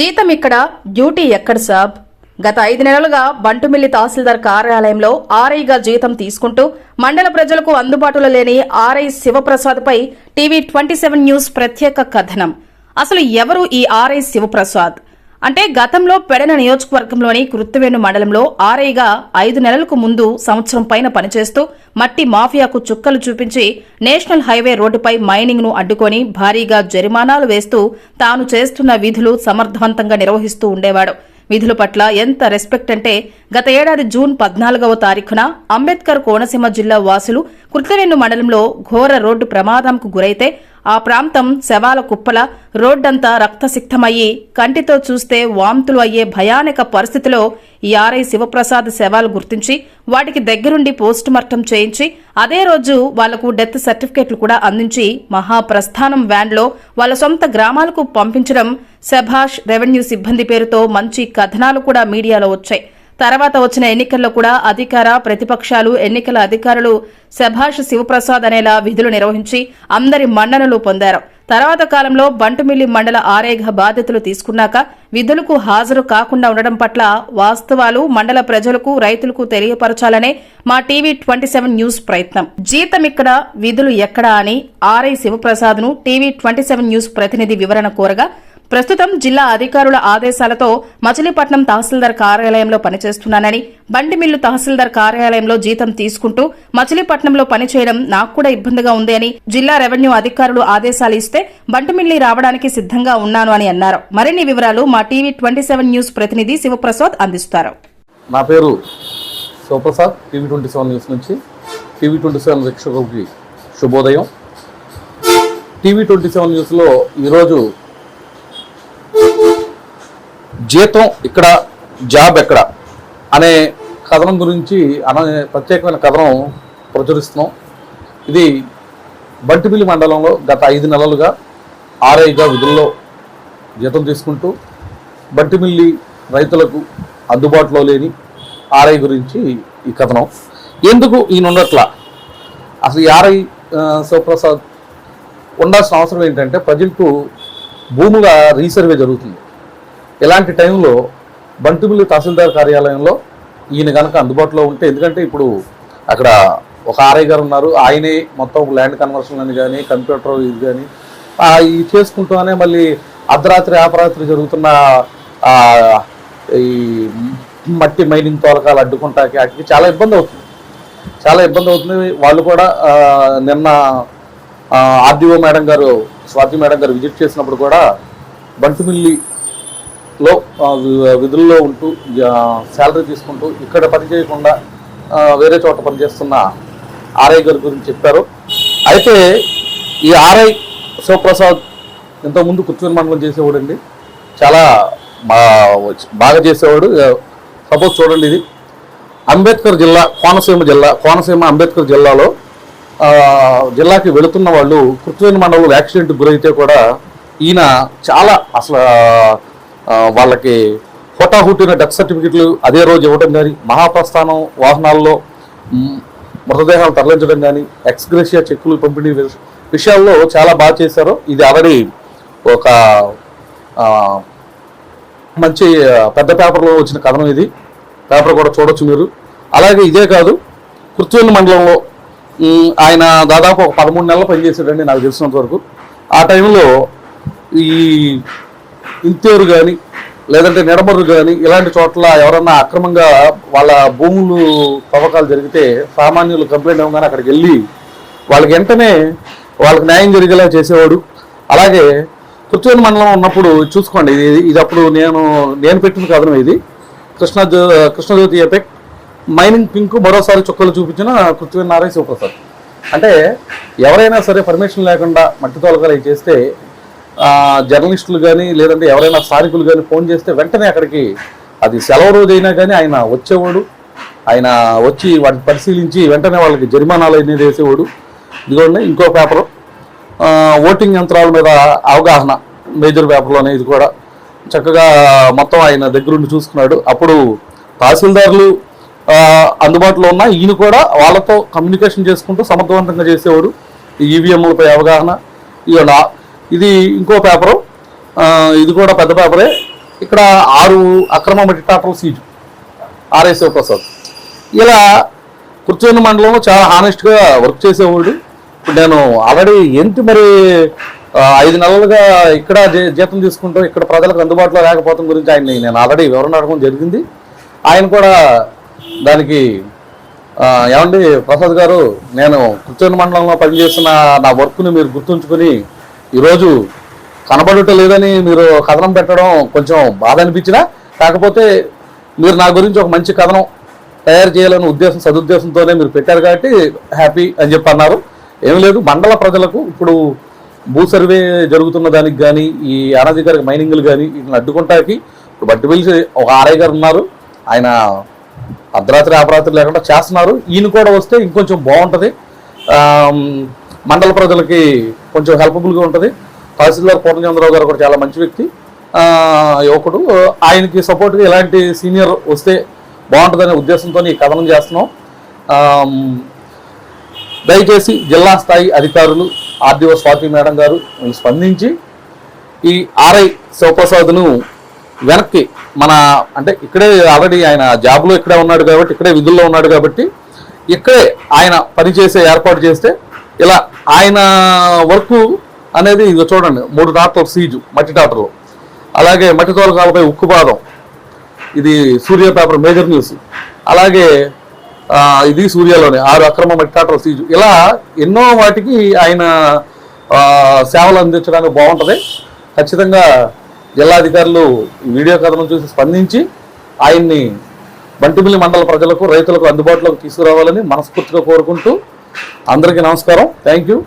జీతం ఇక్కడ డ్యూటీ ఎక్కడ సాబ్? గత ఐదు నెలలుగా బంటుమిల్లి తహసీల్దార్ కార్యాలయంలో ఆర్ఐగా జీతం తీసుకుంటూ మండల ప్రజలకు అందుబాటులో లేని ఆర్ఐ శివప్రసాద్పై టీవీ ట్వంటీ సెవెన్ న్యూస్ ప్రత్యేక కథనం. అసలు ఎవరు ఈ ఆర్ఐ శివప్రసాద్? అంటే గతంలో పెడన నియోజకవర్గంలోని కృత్తివేణు మండలంలో ఆర్ఐగా ఐదు నెలలకు ముందు సంవత్సరం పైన పనిచేస్తూ మట్టి మాఫియాకు చుక్కలు చూపించి నేషనల్ హైవే రోడ్డుపై మైనింగ్ను అడ్డుకొని భారీగా జరిమానాలు వేస్తూ తాను చేస్తున్న విధులు సమర్థవంతంగా నిర్వహిస్తూ ఉండేవాడు. విధుల పట్ల ఎంత రెస్పెక్ట్ అంటే గత ఏడాది జూన్ పద్నాలుగవ తారీఖున అంబేద్కర్ కోనసీమ జిల్లా వాసులు కుర్తవెన్ను మండలంలో ఘోర రోడ్డు ప్రమాదంకు గురైతే ఆ ప్రాంతం శవాల కుప్పల రోడ్డంతా రక్తసిక్తమయ్యి కంటితో చూస్తే వాంతులు అయ్యే భయానక పరిస్థితిలో ఈ ఆర్ఐ శివప్రసాద్ శవాలు గుర్తించి వాటికి దగ్గరుండి పోస్టుమార్టం చేయించి అదే రోజు వాళ్ళకు డెత్ సర్టిఫికెట్లు కూడా అందించి మహాప్రస్థానం వ్యాన్లో వాళ్ళ సొంత గ్రామాలకు పంపించడం శభాష్ రెవెన్యూ సిబ్బంది పేరుతో మంచి కథనాలు కూడా మీడియాలో వచ్చాయి. తర్వాత వచ్చిన ఎన్నికల్లో కూడా అధికార ప్రతిపక్షాలు ఎన్నికల అధికారులు శభాష్ శివప్రసాద్ అనేలా విధులు నిర్వహించి అందరి మన్ననలు పొందారు. తర్వాత కాలంలో బంటుమిల్లి మండల ఆరేఘ బాధ్యతలు తీసుకున్నాక విధులకు హాజరు కాకుండా ఉండడం పట్ల వాస్తవాలు మండల ప్రజలకు రైతులకు తెలియపరచాలనే మా టీవీ ట్వంటీ సెవెన్ న్యూస్ ప్రయత్నం. జీతం ఇక్కడ విధులు ఎక్కడా అని ఆర్ఐ శివప్రసాద్ను టీవీ ట్వంటీ సెవెన్ న్యూస్ ప్రతినిధి వివరణ కోరగా ప్రస్తుతం జిల్లా అధికారుల ఆదేశాలతో మచిలీపట్నం తహసీల్దార్ కార్యాలయంలో పనిచేస్తున్నానని బండి మిల్లు తహసీల్దార్ కార్యాలయంలో జీతం తీసుకుంటూ మచిలీపట్నంలో పనిచేయడం నాకు కూడా ఇబ్బందిగా ఉంది అని జిల్లా రెవెన్యూ అధికారులు ఆదేశాలు ఇస్తే బంటుమిల్లి రావడానికి సిద్ధంగా ఉన్నాను అని అన్నారు. మరిన్ని వివరాలు మా టీవీ ట్వంటీ సెవెన్ న్యూస్ ప్రతినిధి శివప్రసాద్ అందిస్తారు. నా పేరు Sivaprasad TV twenty seven news నుంచి. టీవీ ట్వంటీ సెవెన్ వీక్షకులకి శుభోదయం. టీవీ ట్వంటీ సెవెన్ న్యూస్లో ఈరోజు జీతం ఇక్కడ జాబ్ ఎక్కడ అనే కథనం గురించి అనే ప్రత్యేకమైన కథనం ప్రచురిస్తున్నాం. ఇది బంటిపిల్లి మండలంలో గత ఐదు నెలలుగా ఆర్ఐగా విధుల్లో జీతం తీసుకుంటూ బంటిమిల్లి రైతులకు అందుబాటులో లేని ఆర్ఐ గురించి ఈ కథనం. ఎందుకు ఈయన అసలు ఈ ఆర్ఐ శివప్రసాద్ ఉండాల్సిన అవసరం ఏంటంటే ప్రజలకు భూముల రీసర్వే జరుగుతుంది. ఇలాంటి టైంలో బంటుమిల్లి తహసీల్దార్ కార్యాలయంలో ఈయన కనుక అందుబాటులో ఉంటే ఎందుకంటే ఇప్పుడు అక్కడ ఒక ఆర్ఐ గారు ఉన్నారు ఆయనే మొత్తం ల్యాండ్ కన్వర్షన్ అని కానీ కంప్యూటర్ ఇది కానీ ఇది చేసుకుంటూనే మళ్ళీ అర్ధరాత్రి అపరాత్రి జరుగుతున్న ఈ మట్టి మైనింగ్ తోలకాలు అడ్డుకుంటాకి వాటికి చాలా ఇబ్బంది అవుతుంది. చాలా ఇబ్బంది అవుతుంది. వాళ్ళు కూడా నిన్న ఆర్డీఓ మేడం గారు స్వాతి మేడం గారు విజిట్ చేసినప్పుడు కూడా బంటుమిల్లి లో విధుల్లో ఉంటూ శాలరీ తీసుకుంటూ ఇక్కడ పని చేయకుండా వేరే చోట పనిచేస్తున్న ఆర్ఐ గారి గురించి చెప్పారు. అయితే ఈ ఆర్ఐ శివప్రసాద్ ఇంతకుముందు కుర్చూరు మండలం చేసేవాడండి. చాలా బాగా చేసేవాడు. సపోజ్ చూడండి ఇది. అంబేద్కర్ జిల్లా కోనసీమ జిల్లా కోనసీమ అంబేద్కర్ జిల్లాలో జిల్లాకి వెళుతున్న వాళ్ళు కృత్రిమ మండలంలో యాక్సిడెంట్ గురైతే కూడా ఈయన చాలా అసలు వాళ్ళకి హుటాహుటిన డెత్ సర్టిఫికెట్లు అదే రోజు ఇవ్వడం కానీ మహాప్రస్థానం వాహనాల్లో మృతదేహాలు తరలించడం కానీ ఎక్స్గ్రేషియా చెక్కులు పంపిణీ విషయాల్లో చాలా బాగా చేశారు. ఇది ఆల్రెడీ ఒక మంచి పెద్ద పేపర్లో వచ్చిన కథనం ఇది. పేపర్ కూడా చూడొచ్చు మీరు. అలాగే ఇదే కాదు కృత్రిమ మండలంలో ఆయన దాదాపు ఒక పదమూడు నెలలు పనిచేసాడండి నాకు తెలిసినంత వరకు. ఆ టైంలో ఈ ఇంతేరు కానీ లేదంటే నిడమరు కానీ ఇలాంటి చోట్ల ఎవరన్నా అక్రమంగా వాళ్ళ భూములు తవ్వకాలు జరిగితే సామాన్యులు కంప్లైంట్ ఇవ్వగానే అక్కడికి వెళ్ళి వాళ్ళకి వెంటనే వాళ్ళకి న్యాయం జరిగేలా చేసేవాడు. అలాగే కుర్చోని మండలం ఉన్నప్పుడు చూసుకోండి ఇది ఇది అప్పుడు నేను నేను పెట్టిన కథనం ఇది. Krishna Krishnajyothi effect mining pink మరోసారి చుక్కలు చూపించిన కృత్రిమ నారాయణ శివప్రసాద్. అంటే ఎవరైనా సరే పర్మిషన్ లేకుండా మట్టి తోలకాలు అవి చేస్తే జర్నలిస్టులు కానీ లేదంటే ఎవరైనా స్థానికులు కానీ ఫోన్ చేస్తే వెంటనే అక్కడికి అది సెలవు రోజైనా కానీ ఆయన వచ్చేవాడు. ఆయన వచ్చి వాటిని పరిశీలించి వెంటనే వాళ్ళకి జరిమానాలు అనేది వేసేవాడు. ఇదిగోండి ఇంకో పేపరు. ఓటింగ్ యంత్రాల మీద అవగాహన మేజర్ పేపర్లోనే ఇది కూడా. చక్కగా మొత్తం ఆయన దగ్గరుండి చూసుకున్నాడు. అప్పుడు తహసీల్దారులు అందుబాటులో ఉన్న ఈయన కూడా వాళ్ళతో కమ్యూనికేషన్ చేసుకుంటూ సమర్థవంతంగా చేసేవాడు. ఈ ఈవీఎంలపై అవగాహన ఇవాళ ఇది ఇంకో పేపరు. ఇది కూడా పెద్ద పేపరే. ఇక్కడ ఆరు అక్రమ మట్టి సీటు. సీజు ఆర్ఐ శివప్రసాద్ ఇలా కుర్చోని మండలంలో చాలా హానెస్ట్గా వర్క్ చేసేవాడు. ఇప్పుడు నేను ఆల్రెడీ ఏంటి మరి ఐదు నెలలుగా ఇక్కడ జీ- జీతం తీసుకుంటాం ఇక్కడ ప్రజలకు అందుబాటులో లేకపోవడం గురించి ఆయన నేను ఆల్రెడీ వివరణ అడగడం జరిగింది. ఆయన కూడా దానికి ఏమండి ప్రసాద్ గారు నేను కుర్చోని మండలంలో పనిచేసిన నా వర్క్ని మీరు గుర్తుంచుకొని ఈరోజు కనబడటం లేదని మీరు కథనం పెట్టడం కొంచెం బాధ అనిపించినా కాకపోతే మీరు నా గురించి ఒక మంచి కథనం తయారు చేయాలనే ఉద్దేశం సదుద్దేశంతోనే మీరు పెట్టారు కాబట్టి హ్యాపీ అని చెప్పి అన్నారు. ఏం లేదు మండల ప్రజలకు ఇప్పుడు భూ సర్వే జరుగుతున్న దానికి కానీ ఈ అనధికారిక మైనింగ్లు కానీ వీటిని అడ్డుకుంటానికి ఇప్పుడు బట్టి పిలిచి ఒక ఆర్ఐ గారు ఉన్నారు. ఆయన అర్ధరాత్రి అపరాత్రి లేకుండా చేస్తున్నారు. ఈయన కూడా వస్తే ఇంకొంచెం బాగుంటుంది. మండల ప్రజలకి కొంచెం హెల్ప్ఫుల్గా ఉంటుంది. తహసీల్దార్ పూర్ణచంద్రరావు గారు కూడా చాలా మంచి వ్యక్తి. యువకుడు. ఆయనకి సపోర్ట్గా ఇలాంటి సీనియర్ వస్తే బాగుంటుందనే ఉద్దేశంతో ఈ కథనం చేస్తున్నాం. దయచేసి జిల్లా స్థాయి అధికారులు ఆర్డీఓ స్వాతి మేడం గారు స్పందించి ఈ ఆర్ఐ శివప్రసాద్ను వెనక్కి మన అంటే ఇక్కడే ఆల్రెడీ ఆయన జాబ్లో ఇక్కడే ఉన్నాడు కాబట్టి ఇక్కడే విధుల్లో ఉన్నాడు కాబట్టి ఇక్కడే ఆయన పనిచేసే ఏర్పాటు చేస్తే ఇలా ఆయన వర్క్ అనేది ఇదిగో చూడండి మూడు డాక్టర్ సీజు మట్టి డాక్టర్లు. అలాగే మట్టి తోలకాలపై ఉక్కుపాదం ఇది సూర్య పేపర్ మేజర్ న్యూస్. అలాగే ఇది సూర్యలోనే ఆరు అక్రమ మట్టి మట్టాటల సీజు. ఇలా ఎన్నో వాటికి ఆయన సేవలు అందించడానికి బాగుంటుంది. ఖచ్చితంగా జిల్లాధికారులు అధికారులు వీడియో కథనం చూసి స్పందించి ఆయన్ని బంటిమిల్లి మండల ప్రజలకు రైతులకు అందుబాటులోకి తీసుకురావాలని మనస్ఫూర్తిగా కోరుకుంటూ అందరికీ నమస్కారం. Thank you